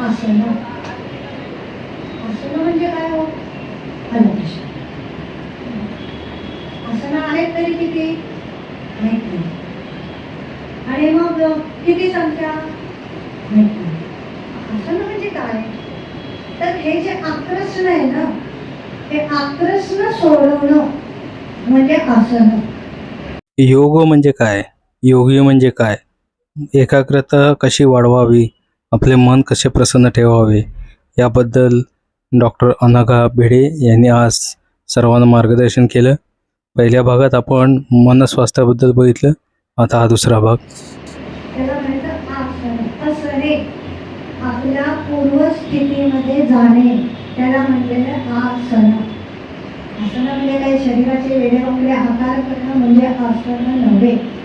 आसनं आसनं म्हणजे काय हो? आलं आहेत तरी किती? माहीत नाही. आणि मग किती संख्या? माहीत नाही. आसनं म्हणजे काय? तर हे जे आक्रसन आहे ना हे आक्रसन सोडवणं म्हणजे आसनं योग म्हणजे काय? योगी म्हणजे काय? एकाग्रता कशी वाढवावी? आपले मन कसे प्रसन्न ठेवावे? याबद्दल डॉक्टर अनघा भिडे यांनी आज सर्वांना मार्गदर्शन केलं. पहिल्या भागात आपण मनस्वास्थ्याबद्दल बघितलं. आता हा दुसरा भाग. आपल्या पूर्वस्थितीमध्ये जाणे. त्याला म्हणलेलं आसन. आसन म्हणजे काही शरीराचे वेगळे आकार करणं म्हणजे आसन नव्हे.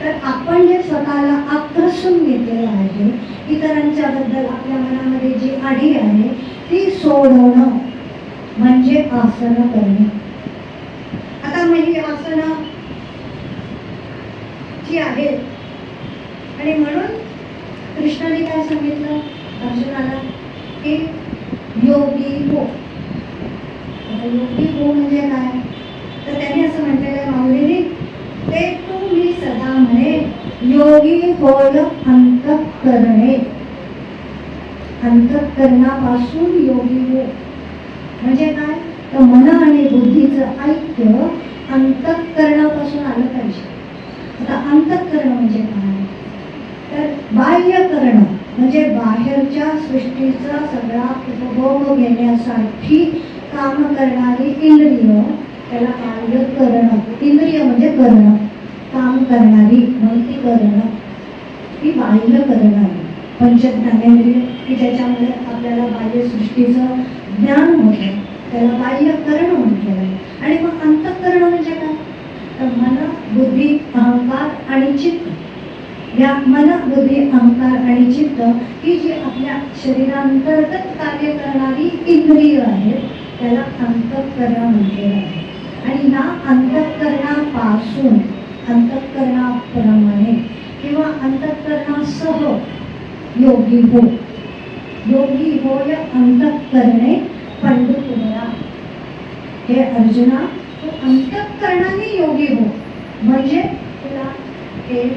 तर आपण जे स्वतःला आकर्षून घेतलेलं आहे इतरांच्या बद्दल आपल्या मनामध्ये जी आढी आहे ती सोडवणं म्हणजे आसनं करणे. आता म्हणजे आसनं जी आहेत आणि म्हणून कृष्णाने काय सांगितलं? अर्जुनाला की योगी हो. आता योगी हो म्हणजे काय? तर त्यांनी असं म्हटलेलं आहे माऊलीने ते तुम्ही सदा म्हणे योगी होय अंतकरणे. अंतकरणापासून योगी हो म्हणजे काय? तर मन आणि बुद्धीचं ऐक्य अंतकरणापासून आलं पाहिजे. आता अंतकरण म्हणजे काय? तर बाह्य करणं म्हणजे बाहेरच्या सृष्टीचा सगळा उपभोग घेण्यासाठी काम करणारी इंद्रिय त्याला कार्य करणं इंद्रिय म्हणजे करणं काम करणारी माहिती करणं ती बाह्य करणारी पंचज्ञानेंद्रिय की ज्याच्यामध्ये आपल्याला बाह्यसृष्टीचं ज्ञान होतं त्याला बाह्य करणं म्हटलेलं आहे आणि मग अंतःकरण म्हणजे काय? तर मन बुद्धी अहंकार आणि चित्त. या मन बुद्धी अहंकार आणि चित्त ही जी आपल्या शरीरांतर्गत कार्य करणारी इंद्रिय आहेत त्याला अंतःकरण म्हटलेलं आहे आणि या अंतःकरणापासून अंतःकरणाप्रमाणे किंवा अंतःकरणासह योगी हो. योगी होय अंतःकरणे पंडितुमया हे अर्जुना तू अंतःकरणाने योगी हो. म्हणजे तुला हे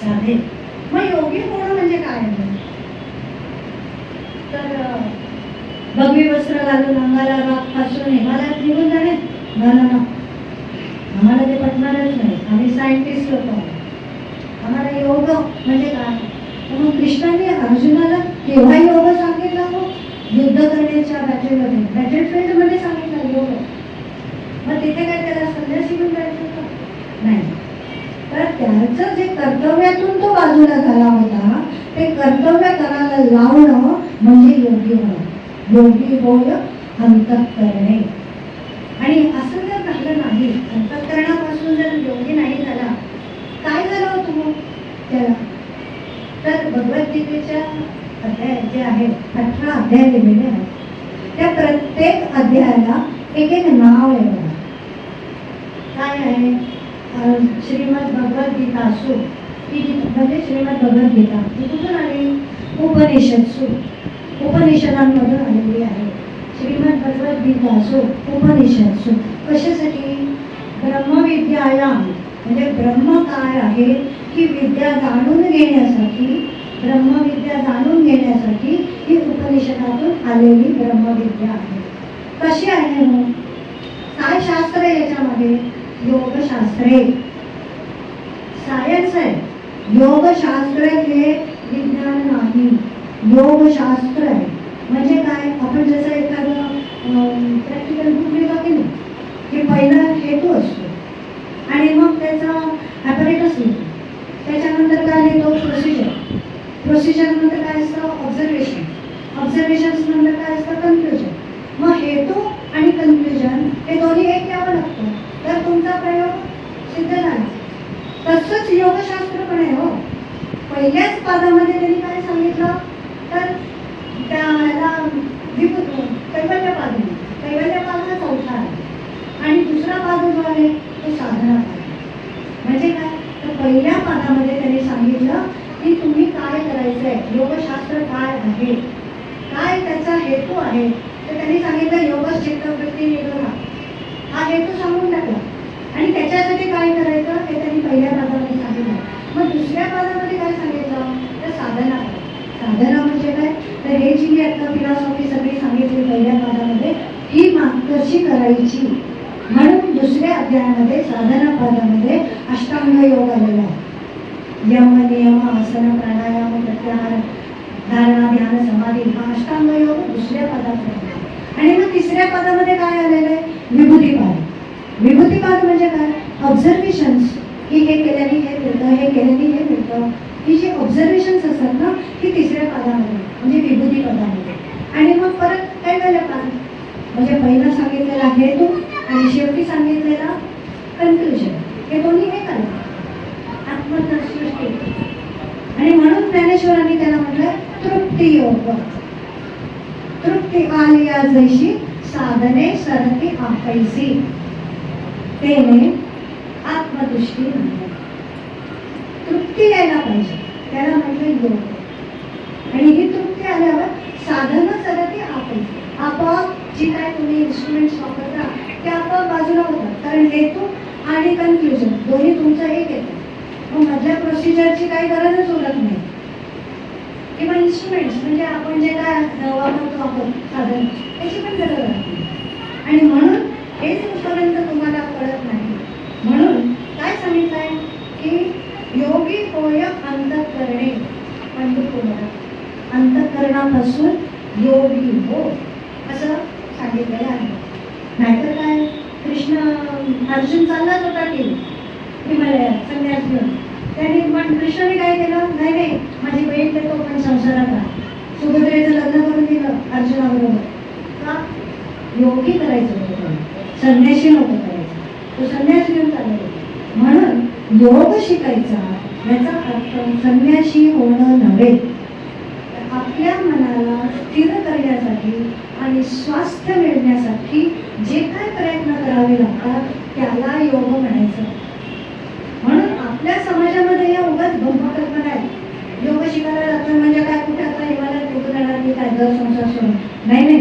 साधेल मग योगी होणं म्हणजे काय? आहे? तर भगवी वस्त्र घालून अंगाला रागपासून हिमालयात निघून जाणे ना ना ना. आम्हाला ते पटणारच नाही. आम्ही सायंटिस्ट लोक आम्हाला योग म्हणजे काय? तर मग कृष्णाने अर्जुनाला केव्हा योग सांगितला हो? युद्ध करण्याच्या बॅटलमध्ये बॅटल फील्डमध्ये सांगितलं योग. मग तिथे काय त्याला संन्यासी घेऊन जायचं होतं नाही. तर त्याचं जे कर्तव्यातून तो बाजूला झाला होता ते कर्तव्य करायला लावणं म्हणजे योगी होणं. योगी होय अंतःकरणे. आणि असं जर झालं नाही अंतकरणापासून जर योगी नाही झाला काय झालं होतं मग? त्याला? तर भगवद्गीतेच्या अध्याय जे आहेत अठरा अध्याय दिलेले आहेत. त्या प्रत्येक अध्यायाला एक एक नाव आहे बघा काय आहे? श्रीमद भगवद्गीता सु ती म्हणजे श्रीमद भगवद्गीता. ती कुठून आली उपनिषद सु उपनिषदांमधून आलेली आहे. श्रीमद भगवद्गीता सु उपनिषद सु कशासाठी? ब्रह्मविद्यायाम. म्हणजे ब्रह्म काय आहे? ही विद्या जाणून घेण्यासाठी ब्रह्मविद्या जाणून घेण्यासाठी ही उपनिषदातून आलेली ब्रह्मविद्या आहे. कशी आहे मग काय शास्त्र आहे याच्यामध्ये? योगशास्त्रे. सायन्स आहे. योगशास्त्र हे विज्ञान नाही. योगशास्त्र आहे. म्हणजे काय? आपण जसं एखादं प्रॅक्टिकल बुक लिहिलं की नाही की पहिला हेतू असतो. आणि मग त्याचा ॲपरेटस लिहितो त्याच्यानंतर काय लिहितो प्रोसिजर प्रोसिजर नंतर काय असतं? ऑब्झर्वेशन ऑब्झर्वेशन्स नंतर काय असतं? कन्क्लुजन मग हेतू आणि कन्क्लुजन हे दोन्ही एक यावं लागतं तर तुमचा प्रयोग सिद्ध झाला. तसंच योगशास्त्र पण आहे हो. पहिल्याच पादामध्ये त्यांनी काय सांगितलं? तर त्याला विभूत कैवल्य पाद कैवल्य पाद हा चौथा आहे? आणि दुसरा पाद जो आहे तो साधना आहे. म्हणजे काय तर पहिल्या पादामध्ये त्यांनी सांगितलं की तुम्ही काय करायचं आहे? योगशास्त्र काय आहे? काय त्याचा हेतू आहे? तर त्यांनी सांगितलं योग चित्रवृत्ती निरोधा हा हेतू सांगून टाकला आणि त्याच्यासाठी काय करायचं ते त्यांनी पहिल्या पादामध्ये सांगितलं मग दुसऱ्या पादामध्ये काय सांगितलं? तर साधना साधना म्हणजे काय? तर हे जी मी आता फिलॉसॉफी सगळी सांगितली पहिल्या पादामध्ये ही मार्गदर्शी कशी करायची. म्हणून दुसऱ्या अध्यायामध्ये साधना पादामध्ये अष्टांग योग आलेला आहे. यम नियम आसन प्राणायाम प्रत्याहार धारणा ध्यान समाधी हा अष्टांग योग दुसऱ्या पदामध्ये आणि मग तिसऱ्या पदामध्ये काय आलेलं आहे? विभूतीपाद. विभूतीपाद म्हणजे काय? ऑब्झर्वेशन्स की हे केल्याने हे मिळतं हे केल्याने हे मिळतं. ही जी ऑब्झर्वेशन्स असतात ना ती तिसऱ्या पदामध्ये म्हणजे विभूती पदामध्ये. आणि मग परत काय झालं का म्हणजे पहिला सांगितलेला हेतू आणि शेवटी सांगितलेला कन्क्लुजन हे दोन्ही हे आलं आत्मसृष्टी आणि म्हणून ज्ञानेश्वरांनी त्याला म्हटलं तृप्ती योग. तृप्ती आलिया जैशी साधने सरती आपैसी. तेने आत्मदृष्टी म्हणतात. तृप्ती यायला पाहिजे. त्याला म्हणजे योग आणि ही तृप्ती आल्यावर साधनं सरती आपण. आपोआप जी काय तुम्ही इन्स्ट्रुमेंट्स वापरता ते आपोआप बाजूला होतात. कारण हेतू आणि कन्फ्युजन दोन्ही तुमचं एक येतं मग मधल्या प्रोसिजरची काही गरजच उरत नाही. किंवा इन्स्ट्रुमेंट्स म्हणजे आपण जे काय वापरतो आपण साधन त्याची पण गरज आहे आणि म्हणून हे जोपर्यंत तुम्हाला कळत नाही. म्हणून काय सांगितलंय की योगी होय अंतकरणे. पंढरपूर अंतकरणापासून योगी हो असं सांगितलेलं आहे. नाहीतर काय? कृष्ण अर्जुन चाललाच होता की हिमालयात संन्यास घेऊन. त्यांनी पण कृष्णाने काय केलं? नाही नाही माझी बहीण देतो पण संसारात सुभद्रेचं लग्न करून दिलं अर्जुनाबरोबर. का? योगी करायचं होतं. संन्याशी नव्हतं करायचं. तो संन्यास घेऊन चाललेला. योग शिकायचा याचा अर्थ संन्याशी होणं नव्हे. आपल्या मनाला स्थिर करण्यासाठी आणि स्वास्थ्य मिळण्यासाठी जे काय प्रयत्न करावे लागतात त्याला योग म्हणायचं. म्हणून आपल्या समाजामध्ये या उगाच भंग कल्पना आहेत. योग शिकायला जातो म्हणजे काय? कुठे आता हिमालयात योग जाणार की काय घर संसार सोडून नाही नाही.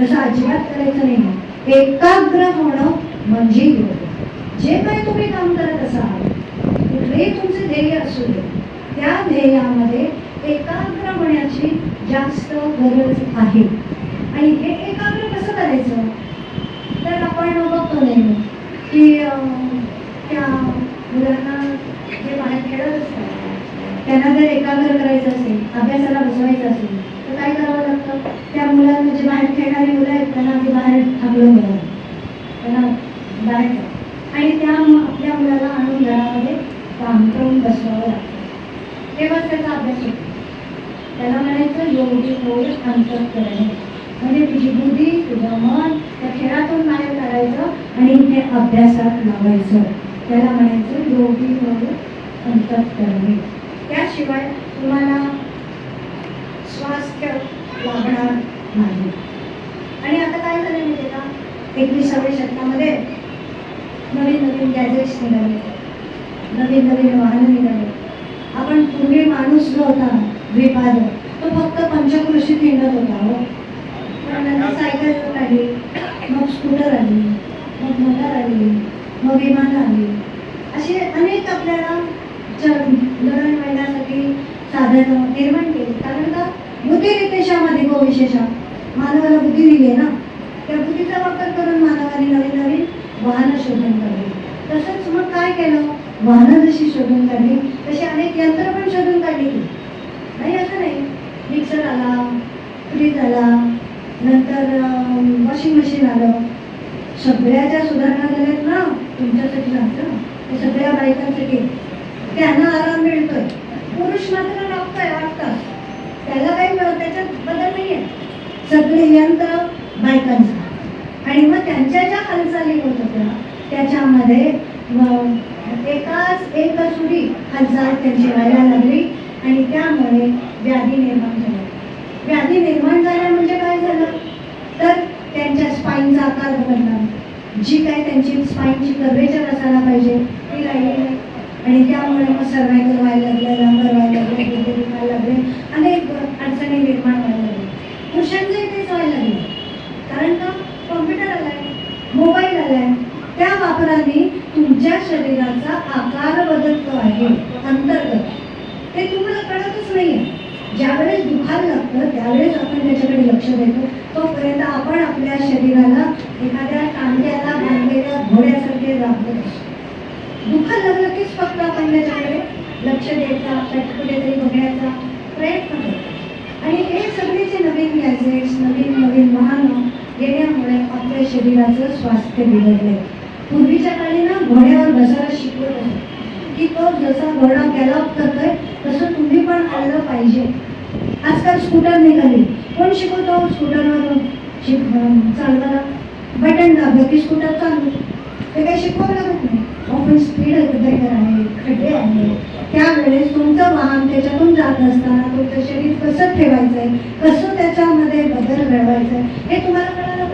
तसं अजिबात करायचं नाही. एकाग्र होणं म्हणजे योग. जे काही तुम्ही काम करत असाल कुठलेही तुमचे ध्येय असू दे त्या ध्येयामध्ये एकाग्र होण्याची जास्त गरज आहे. आणि हे एकाग्र कसं करायचं? तर आपण बघतो नेहमी की त्या मुलांना जे बाहेर खेळत असतात त्यांना जर एकाग्र करायचं असेल अभ्यासाला बसवायचं असेल तर काय करावं लागतं? त्या मुलांना जे बाहेर खेळणारी मुलं आहेत त्यांना आधी बाहेर थांबलं मिळालं त्यांना बाहेर आणि त्या आपल्या मुलाला आणून घरामध्ये काम करून बसवावं लागतं तेव्हाच त्याचा अभ्यास होतो. त्याला म्हणायचं योगी होय अंतर करणे म्हणजे तुझी बुद्धी तुझं मन त्या खेळातून बाहेर काढायचं आणि ते अभ्यासात लावायचं. त्याला म्हणायचं योगी होय अंतर करणे त्याशिवाय तुम्हाला स्वास्थ्य लागणार नाही. आणि आता काय झालं माहिती का एकविसाव्या शतकामध्ये नवीन नवीन गॅजेट्स निघाले. नवीन नवीन वाहनं निघाले. आपण पूर्वी माणूस जो होता द्विपाद तो फक्त पंचकृषीत हिंडत होता हो. पण नंतर सायकल आली मग स्कूटर आली मग मोटार आली मग विमान आली. असे अनेक आपल्याला दळणवळणासाठी साधनं निर्माण केली. कारण का? बुद्धिरितेशामध्ये गो विशेषा मानवाला बुद्धी दिली आहे ना? त्या बुद्धीचा वापर करून मानवाने नवीन नवीन वाहनं शोधन काढली. तसंच मग काय केलं? वाहनं जशी शोधून काढली तशी अनेक यंत्र पण शोधून काढली. नाही असं नाही. मिक्सर आला फ्रीज आला नंतर वॉशिंग मशीन आलं. सगळ्या ज्या सुधारणा झाल्यात ना तुमच्यासाठी सांगतो ते सगळ्या बायकांसाठी. त्यांना आराम मिळतोय. पुरुष मात्र लागतोय वाटतात त्याला काही मिळत त्याच्यात बदल नाही आहे सगळे यंत्र बायकांचं. आणि मग त्यांच्या ज्या हालचाली होत होत्या त्याच्यामध्ये एकाच एक सुरी हालचाल त्यांची व्हायला लागली आणि त्यामुळे व्याधी निर्माण झाली. व्याधी निर्माण झाल्या म्हणजे काय झालं? तर त्यांच्या स्पाईनचा आकार बदलला. जी काय त्यांची स्पाईनची कर्वेचर असायला पाहिजे ती राहिली नाही. आणि त्यामुळे मग सर्वायकल व्हायला लागलं लंगर व्हायला लागले डोके दुखायला लागले. अनेक अडचणी निर्माण व्हायला लागले. पुरुषांचंही तेच व्हायला लागलं. कारण का? कॉम्प्युटर आलाय मोबाईल आलाय. त्या वापराने तुमच्या शरीराचा आकार बदलतो आहे अंतर्गत. ते तुम्हाला कळतच नाहीये. ज्यावेळेस दुखायला लागतं त्यावेळेस आपण त्याच्याकडे लक्ष देतो. तोपर्यंत आपण आपल्या शरीराला एखाद्या कांद्याला बांधलेल्या घोड्यासारखे दाखवत असतो दुखायला लागलं कीच फक्त आपण त्याच्याकडे लक्ष द्यायचा त्यात कुठेतरी बघण्याचा प्रयत्न करतो. आणि हे सगळे जे नवीन गॅजेट्स नवीन नवीन वाहनं येण्यामुळे आपल्या शरीराचं स्वास्थ्य बिघडलंय. पूर्वीच्या काळी ना घोड्यावर बसायला शिकवत की तो जसा घोडा गॅलॉप करतोय तसं तुम्ही पण आलं पाहिजे. आजकाल स्कूटर निघाली. कोण शिकवतो स्कूटरवर शिक चालवायला. बटन दाबलं की स्कूटर चालू. ते काही शिकवावं लागत नाही आपण स्पीड ब्रेकर आहे खड्डे आहे त्यावेळेस तुमचं वाहन त्याच्यातून जात असताना तुमचं शरीर कसं ठेवायचं आहे कसं त्याच्यामध्ये बदल घडवायचा आहे हे तुम्हाला कळायला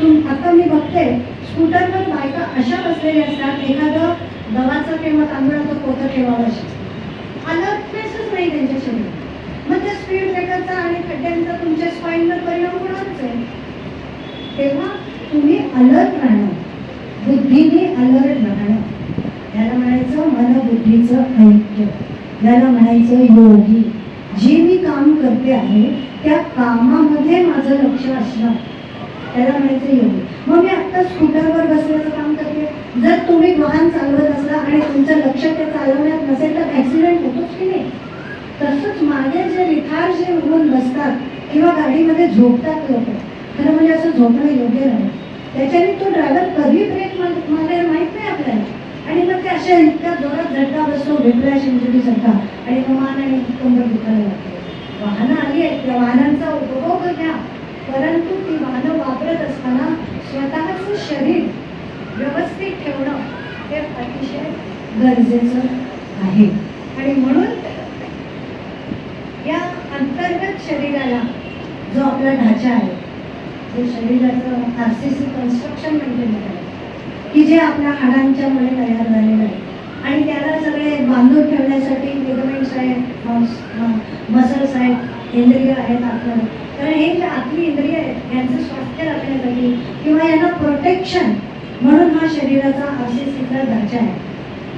तुम आता मी बघते स्कूटरवर बायका अशा बसलेल्या असतात एखादं गव्हाचं किंवा तांदळाचं पोतं ठेवावं असं अलर्टनेसच नाही त्यांच्या शरीरात मग त्या स्पीड ब्रेकरचा आणि खड्ड्यांचा तुमच्या स्पाईनवर परिणाम होणारच आहे? तेव्हा तुम्ही अलर्ट राहणं बुद्धीने अलर्ट राहणं याला म्हणायचं मन बुद्धीचं ऐक्य. याला म्हणायचं योगी. जे मी काम करते आहे त्या कामामध्ये माझं लक्ष असणं त्याला म्हणायचं योगी मग मी आत्ता स्कूटरवर बसल्याचं काम करते. जर तुम्ही वाहन चालवत असला आणि तुमचं लक्ष ते चालवण्यात नसेल तर ॲक्सिडेंट होतोच की नाही? तसंच मागे जे रिथार जे उघडून बसतात किंवा गाडीमध्ये झोपतात लोक खरं म्हणजे असं झोपणं योग्य नाही. त्याच्याने तो ड्रायव्हर कधी ब्रेक मारेल माहीत नाही आपल्याला. आणि मग ते अशा इतक्या जोरात झटका बसतो विप्लॅश इंजुरीसारखा आणि कमान आणि कंबर दुखायला लागतो. वाहनं आली आहेत त्या वाहनांचा उपभोग घ्या. परंतु ती वाहनं वापरत असताना स्वतःचं शरीर व्यवस्थित ठेवणं हे अतिशय गरजेचं आहे. आणि म्हणून या अंतर्गत शरीराला जो आपला ढाचा आहे जो शरीराचं R C C construction maintain आहे की जे आपल्या हाडांच्या मुळे तयार झालेलं आहे. आणि त्याला सगळे बांधून ठेवण्यासाठी लिगमेंट्स आहेत मसल्स आहेत इंद्रिय आहेत आपलं कारण हे जे आपली इंद्रिय आहेत यांचं स्वास्थ्य राखण्यासाठी किंवा यांना प्रोटेक्शन म्हणून हा शरीराचा आर सी आहे.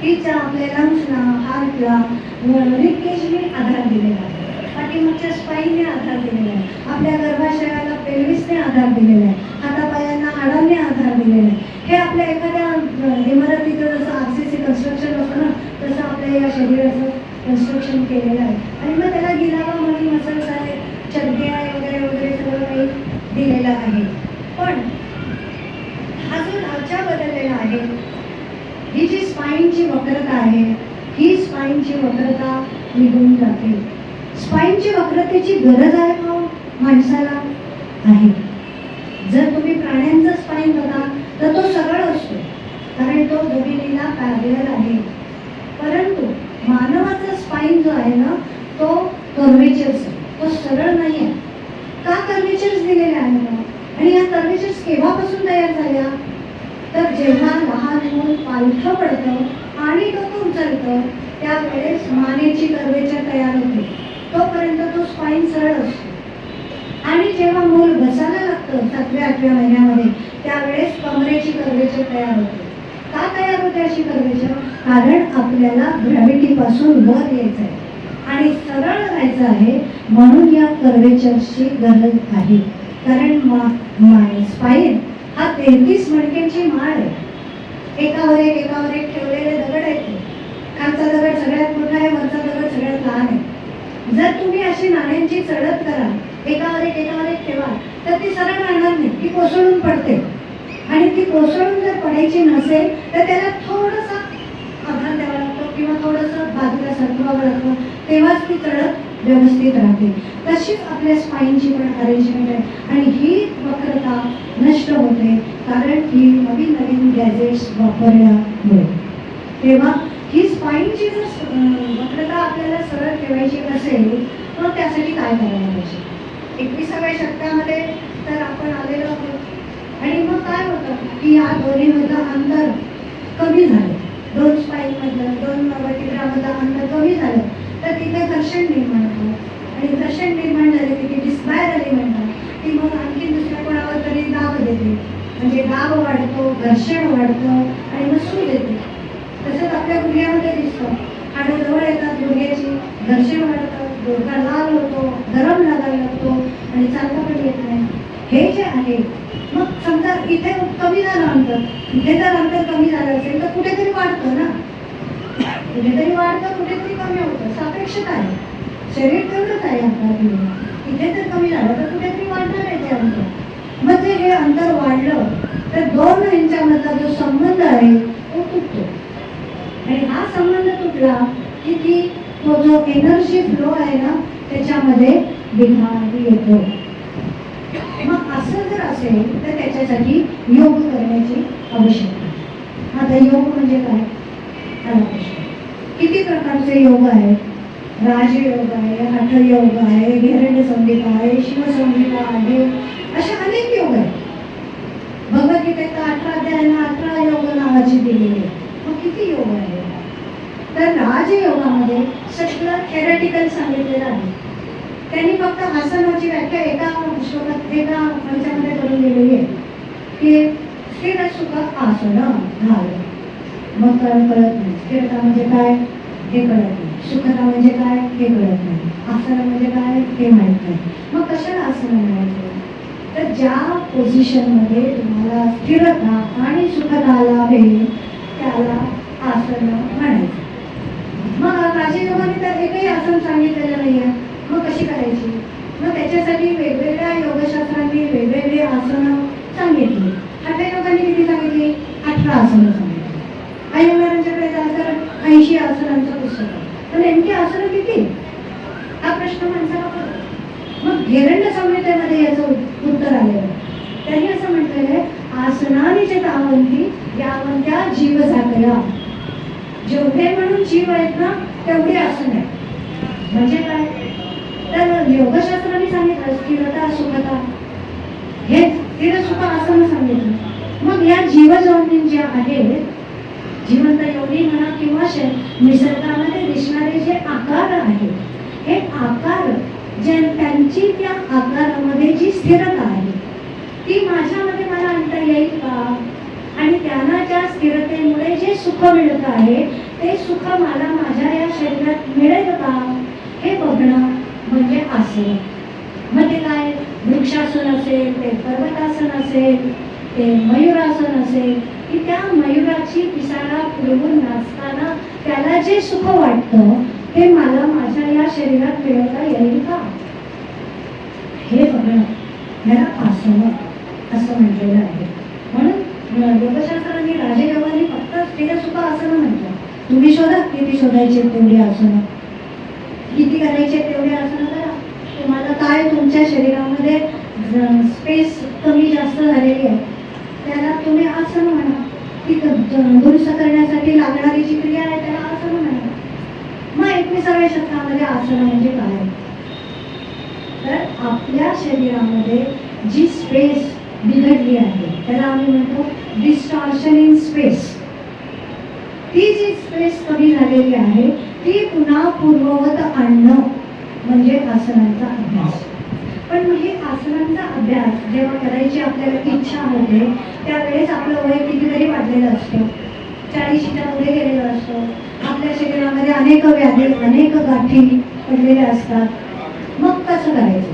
तिचा आपल्या लंग्सला हार्टला रिकेजने आधार दिलेला आहे. पाठीमागच्या स्पाईनने आधार दिलेला आहे. आपल्या गर्भाशयाला पेल्विसने आधार दिलेला आहे. हातापायांना हाडांनी आधार दिलेला आहे. हे आपल्या एखाद्या इमारतीचं जसं आर सी सी कन्स्ट्रक्शन असतं ना तसं आपल्या या शरीराचं कन्स्ट्रक्शन केलेलं आहे. आणि मग त्याला गिरावा म्हणून मसल झाले चड्डे आहे वगैरे वगैरे सगळं काही दिलेला आहे. पण हा जो ढाचा बदललेला आहे ही जी स्पाईनची वक्रता आहे ही स्पाईनची वक्रता निघून जाते. स्पाईनची वक्रतेची गरज आहे का हो माणसाला? आहे. जर तुम्ही प्राण्यांचा स्पाईन बघा तर तो सरळ असतो कारण तो जमिनीला पॅरलल आहे. परंतु मानवाचा स्पाईन जो आहे ना तो कर्वेचर्स तो सरळ नाही आहे फर्निचर्स दिलेल्या आहे ना आणि या फर्निचर्स केव्हापासून तयार झाल्या? तर जेव्हा लहान मूल पालथं पडतं आणि डोकं उचलतं त्यावेळेस मानेची कर्वेचर तयार होते. तोपर्यंत तो स्पाईन सरळ असतो. आणि जेव्हा मूल बसायला लागतं सातव्या आठव्या महिन्यामध्ये त्यावेळेस कमरेची कर्वेचर तयार होते. का तयार होते अशी कर्वेचर कारण आपल्याला ग्रॅव्हिटीपासून वर यायचं आहे आणि सरळ राहायचं आहे म्हणून या कर्वेचरची गरज आहे. कारण स्पाईन हा तेहतीस मणक्यांची माळ आहे. एकावर एक एकावर एक ठेवलेले दगड आहेत खालचा दगड सगळ्यात मोठा आहे वरचा दगड सगळ्यात लहान आहे. जर तुम्ही अशी नाण्यांची चढत करा एकावर एक एकावर एक ठेवा तर ती सरळ राहणार नाही ती कोसळून पडते. आणि ती कोसळून जर पडायची नसेल तर त्याला थोडासा आधार द्यावा लागतो किंवा थोडंसं बाजूला सरकवावं लागतं. तेव्हाच ती चढत व्यवस्थित राहते. तशीच आपल्या स्पाईनची पण अरेंजमेंट आहे. आणि ही वक्रता नष्ट होते कारण ही नवीन नवीन गॅजेट्स वापरल्यामुळे तेव्हा ही स्पाईनची जर वक्रता आपल्याला सरळ ठेवायची असेल तर त्यासाठी काय करायला पाहिजे? एकविसाव्या शतकामध्ये तर आपण आलेलो आहोत. आणि मग काय होतं की या दोन्हीमधलं अंतर कमी झालं. दोन स्पाईनमधलं दोन वर्टिब्रामधलं अंतर कमी झालं. तर तिथे घर्षण निर्माण होतं आणि घर्षण निर्माण झाले की ती डिस्पायर आली म्हणतात. ती मग आणखी दुसऱ्या कोणावर तरी दाब देते. म्हणजे दाब वाढतो घर्षण वाढतं आणि मग सूज येते तसंच आपल्या गुडघ्यामध्ये दिसतं. हाडं जवळ येतात गुडघ्याची घर्षण वाढतं गुडघा लाल होतो गरम लागायला लागतो आणि चालता पण येत नाही. हे जे आहे मग समजा इथे कमी झालं अंतर इथे जर अंतर कमी झालं असेल तर कुठेतरी वाढतं ना? म्हणजे कुठेतरी वाढतं कुठेतरी कमी होतं सापेक्षता आहे. शरीर तेवढंच आहे आपल्या इथे तर कमी झालं तर कुठेतरी वाढणार आहे ते अंतर. मग जे हे अंतर वाढलं तर दोन यांच्यामधला जो संबंध आहे तो तुटतो. आणि हा संबंध तुटला की ती तो जो एनर्जी फ्लो आहे ना त्याच्यामध्ये बिघाड येतो. मग असं जर असेल तर त्याच्यासाठी योग करण्याची आवश्यकता आहे. आता योग म्हणजे काय? प्रश्न. किती प्रकारचे योग आहेत? राजयोग आहे हठयोग आहे हिरण्य संहिता आहे शिवसंहिता आहे असे अनेक योग आहेत. भगवद्गीतेत अठरा अध्यायांना अठरा योग नावाची दिलेली आहे मग किती योग आहे तर राजयोगामध्ये सगळं थेरटिकल सांगितलेलं आहे. त्यांनी फक्त आसनाची व्याख्या एका श्लोकात एका ह्याच्यामध्ये करून दिलेली आहे की स्थिर सुख आसन झालं मग कळ- कळत नाही. स्थिरता म्हणजे काय? हे कळत नाही. सुखता म्हणजे काय? हे कळत नाही. आसन म्हणजे काय? हे माहीत नाही. मग कशाला आसन म्हणायचं? तर ज्या पोझिशनमध्ये तुम्हाला स्थिरता आणि सुखता लाभेल त्याला आसन म्हणायचं. मग राजयोगाने तर एकही आसन सांगितलेलं नाही आहे मग कशी करायची? मग त्याच्यासाठी वेगवेगळ्या योगशास्त्रांनी वेगवेगळे आसनं सांगितली. हठयोगाने किती सांगितली? अठरा आसनं सांगितली अय्यंगारांच्याकडे जाल तर ऐंशी आसनांचं पुस्तक. तर नेमकी आसनं किती? हा प्रश्न माणसाला पडतो. मग घेरंड संहितेमध्ये याचं उत्तर आलेलं आहे. त्यांनी असं म्हटलेलं आहे आसनाने जे तावंती यावंत्या जीव झाकया जेवढे म्हणून जीव आहेत ना तेवढे आसन आहे म्हणजे काय? तर योगशास्त्राने सांगितलं स्थिरता सुखता. हे स्थिर सुख आसन सांगितलं. मग या जीवजवणी ज्या आहेत जिवंत योगी म्हणा किंवा निसर्गामध्ये दिसणारे जे आकार आहेत हे आकार जे त्यांची त्या आकारामध्ये जी स्थिरता आहे ती माझ्यामध्ये मला आणता येईल का? आणि त्यांना ज्या स्थिरतेमुळे जे सुख मिळत आहे ते सुख मला माझ्या या शरीरात मिळेल का? हे बघणं म्हणजे असेल मग ते काय? वृक्षासन असेल ते पर्वतासन असेल ते मयुरासन असेल की त्या मयुराची पिसारा फिरवून नाचताना त्याला जे सुख वाटतं ते मला माझ्या या शरीरात मिळवता येईल का? हे बघणं याला आसन असं म्हटलेलं आहे. म्हणून अं, योगशास्त्रांनी फक्त स्थिर सुख आसनं म्हटलं. तुम्ही शोधा किती शोधायचे तेवढी आसनं? किती करायचे तेवढे आसनं करा. तुम्हाला काय तुमच्या शरीरामध्ये स्पेस कमी जास्त झालेली आहे? त्याला तुम्ही आसन म्हणा ती दुरुस्त करण्यासाठी लागणारी जी क्रिया आहे त्याला आसन म्हणा मग एकविसाव्या शतकामध्ये आसन म्हणजे काय? तर आपल्या शरीरामध्ये जी स्पेस बिघडली आहे त्याला आम्ही म्हणतो डिस्टॉर्शन इन स्पेस ती जी स्पेस कमी झालेली आहे ती पुन्हा पूर्ववत आणणं म्हणजे आसनांचा अभ्यास. पण मग हे आसनांचा अभ्यास जेव्हा करायची आपल्याला इच्छा होते त्यावेळेस आपलं वय कितीतरी वाढलेलं असतं. चाळीशीच्या पुढे गेलेलं असतं. आपल्या शरीरामध्ये अनेक व्याधी अनेक गाठी पडलेल्या असतात. मग कसं करायचं?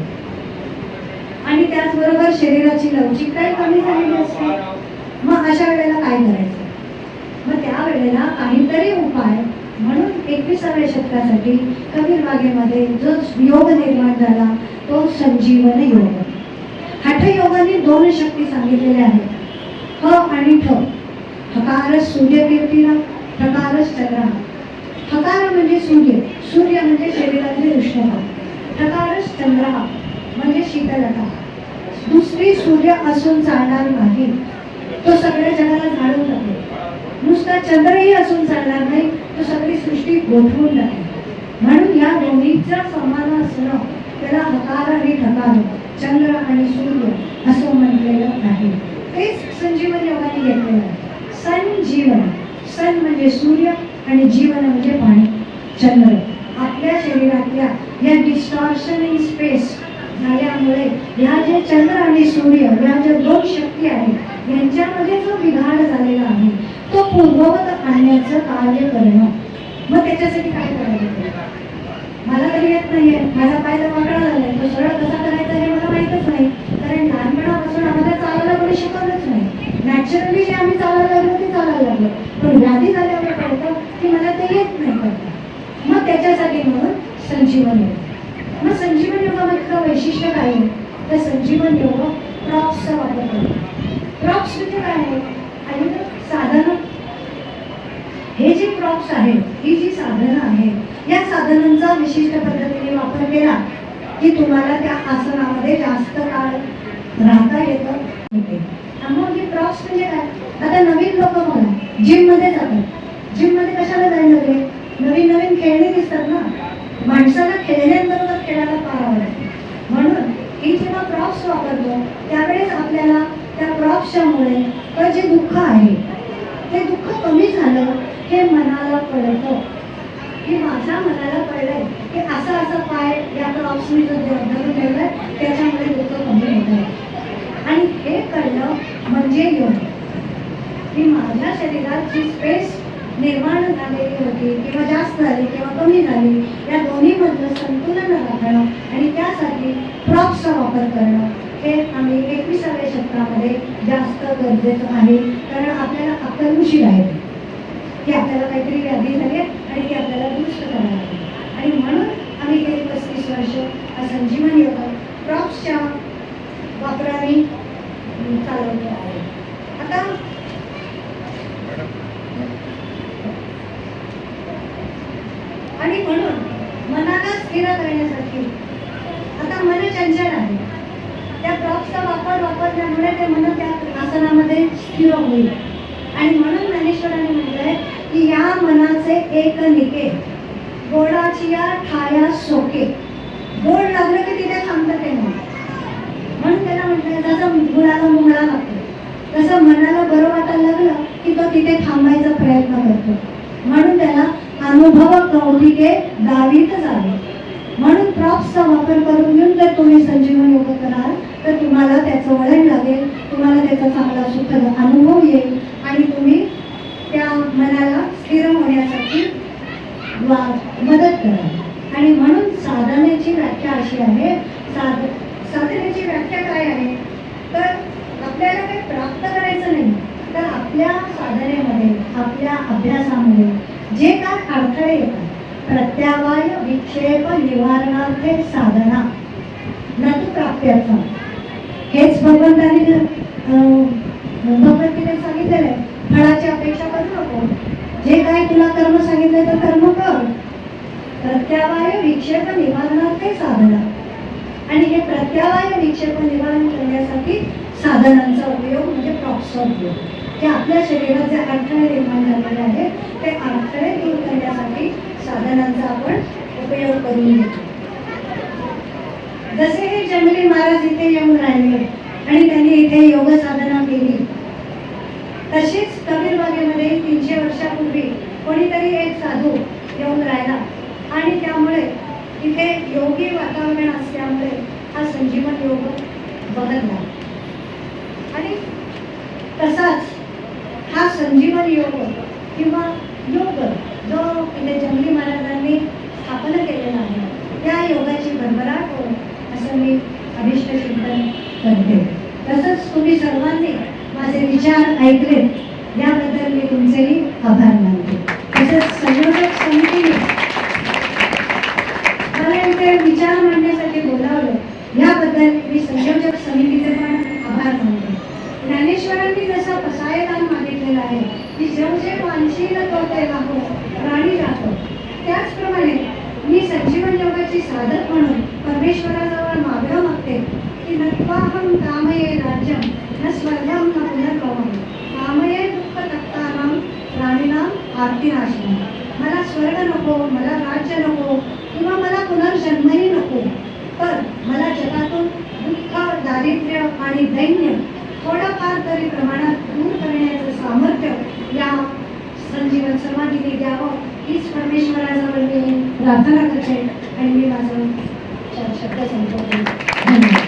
आणि त्याचबरोबर शरीराची लवचिकताही कमी झालेली असते. मग अशा वेळेला काय करायचं? मग त्यावेळेला काहीतरी उपाय म्हणून एकविसाव्या शतकासाठी कबीर बागेमध्ये जो योग निर्माण झाला तो संजीवन योग. हठयोगाने दोन शक्ती सांगितलेल्या आहेत. ह आणि ठ. हकार सूर्यकीर्तीला ठकारच चंद्रा हकार म्हणजे सूर्य. सूर्य म्हणजे शरीरातली उष्णता. ठकारच चंद्रा म्हणजे शीतलता. दुसरी सूर्य असून चालणार नाही. तो सगळ्या जगाला झाडून टाकेल नुसता चंद्रही असून चालणार नाही तो सगळी सृष्टी गोठवून टाकेल. म्हणून या दोन्हीचा समान असणं त्याला हकार आणि ठकार चंद्र आणि सूर्य असं म्हटलेलं आहे. तेच संजीवन योगाने घेतलेलं आहे. संजीवन सन म्हणजे सूर्य आणि जीवन म्हणजे पाणी. चंद्र आपल्या शरीरातल्या या डिस्टॉर्शन इन स्पेस झाल्यामुळे ह्या जे चंद्र आणि सूर्य या ज्या दोन शक्ती आहेत यांच्यामध्ये जो बिघाड झालेला आहे तो पूर्ववत आणण्याचं कार्य करणं. मग त्याच्यासाठी काय करायचं? मला तरी येत नाहीये. माझा पाय तर वाकडा झालाय तो सरळ कसा करायचा हे मला माहीतच नाही. कारण लहानपणापासून आम्हाला चालायला कोणी शिकवलंच नाही. नॅचरली जे आम्ही चालायला लागलो ते चालायला लागलो. पण व्याधी झाल्यावर कळतं की मला ते येत नाही करता मग त्याच्यासाठी म्हणून संजीवन योग. मग संजीवन योगामधलं वैशिष्ट्य काय आहे? तर संजीवन योग प्रॉप्सचा वापर करतो प्रॉप्स म्हणजे काय आहे आणि साधनं हे जे प्रॉप्स आहेत ही जी साधनं आहेत या साधनांचा विशिष्ट पद्धतीने वापर केला की तुम्हाला त्या आसनामध्ये जास्त काळ राहता येतं. त्यामुळे हे प्रॉप्स म्हणजे काय? आता नवीन लोक बघा जिममध्ये जातात. जिममध्ये कशाला जायला लागले? नवीन नवीन खेळणी दिसतात ना. माणसाला खेळण्यांबरोबर खेळायला फार आवडतं. म्हणून ही जेव्हा प्रॉप्स वापरतो त्यावेळेस आपल्याला त्या प्रॉप्सच्यामुळे तर जे दुःख आहे ते दुःख कमी झालं हे मनाला कळतं. की माझ्या मनाला कळलंय. की असं असं पाय या प्रॉप्सनी जो धरून ठेवलाय त्याच्यामुळे लोक कमी होत आहे आणि हे कळलं म्हणजे योग. की माझ्या शरीरात जी स्पेस निर्माण झालेली होती किंवा जास्त झाली किंवा कमी झाली या दोन्हीमधलं संतुलन राखणं आणि त्यासाठी प्रॉप्सचा वापर करणं हे आम्ही एकविसाव्या शतकामध्ये जास्त गरजेचं आहे. कारण आपल्याला अक्कल आहे की आपल्याला काहीतरी व्याधी झाली आणि ती आपल्याला दुरुस्त करायला लागली आणि म्हणून आम्ही गेली पस्तीस वर्ष हा संजीवन योग प्रॉप्सच्या वापराने अं, चालवतो आहे. आता आणि म्हणून मनाला स्थिर करण्यासाठी आता मन चंचल आहे. त्या प्रॉप्सचा वापर वापरल्यामुळे ते मन त्या आसनामध्ये स्थिर होईल. आणि म्हणून ज्ञानेश्वरांनी की या मनाचे एक निके. गोडाची या ठाया सोके. गोड लागलं की तिथे थांबतं ते मन म्हणून त्याला म्हटलं जसं गुळाला मुंगळा लागतो तसं मनाला बरं वाटायला लागलं की तो तिथे थांबायचा प्रयत्न करतो. म्हणून त्याला अनुभव कौतिके दावीत जावे म्हणून प्रॉप्सचा वापर करून घेऊन जर तुम्ही संजीवन योग कराल तर तुम्हाला त्याचं वळण लागेल तुम्हाला त्याचा चांगला सुखद अनुभव येईल आणि तुम्ही त्या मनाला स्थिर होण्यासाठी वा- मदत कराल आणि म्हणून साधनेची व्याख्या अशी आहे. साध साधनेची व्याख्या काय आहे? तर आपल्याला काही प्राप्त करायचं नाही तर आपल्या साधनेमध्ये आपल्या अभ्यासामध्ये जे काय अडथळे येतात प्रत्यावाय विक्षेप निवारणार्थे साधना. न तू प्राप्त्याचा हेच भगवंताने भगवंतीने सांगितलेलं आहे. फळाची अपेक्षा करू नको. जे काय तुला कर्म सांगितलं तर कर्म कर. प्रत्यावाय विक्षेप निवारणार्थे साधना. आणि हे प्रत्यावाय विक्षेप निवारण करण्यासाठी साधनांचा उपयोग म्हणजे प्रॉप्सचा उपयोग. जे आपल्या शरीरात जे अडथळे निर्माण झालेले आहेत ते अडथळे दूर करण्यासाठी साधनांचा आपण उपयोग करून घेतो. जसे हे जंगली महाराज इथे येऊन राहिले आणि त्यांनी इथे योग साधना केली. तशीच कबीर बागेमध्ये तीनशे वर्षापूर्वी कोणीतरी एक साधू येऊन राहिला. आणि त्यामुळे तिथे योगी वातावरण असल्यामुळे हा संजीवन योग बदलला. आणि तसाच हा संजीवन योग किंवा योग जो इथे जंगली महाराजांनी स्थापन केलेला आहे त्या योगाची भरभराट हो असं मी अभिष्ट चिंतन करते. तसंच तुम्ही सर्वांनी माझे विचार ऐकले याबद्दल मी तुमचेही आभार मानते. तसेच संयोजक समितीने मला इथे विचार मांडण्यासाठी बोलावलं याबद्दल मी संयोजक समितीचे पण आभार मानते. ज्ञानेश्वरांनी जसा पसायदान मागितलेला आहे की जेव जे मानशील तो ते राहो प्राणी राहतो त्याचप्रमाणे मी संजीवन योगाची साधक म्हणून परमेश्वराजवळ मागणं मागते की नत्वाहम कामये राज्यम. न स्वर्गम न पुनर्भवम कामये दुःख तक्तानाम प्राणिनाम मला स्वर्ग नको मला राज्य नको किंवा मला पुनर्जन्मही नको. तर मला जगातून दुःख दारिद्र्य आणि दैन्य थोडंफार तरी प्रमाणात दूर करण्याचं सामर्थ्य या संजीवन समाधीने द्यावं हीच परमेश्वराजवळ मी प्रार्थना करते. आणि मी माझं शब्द संपवते. धन्यवाद.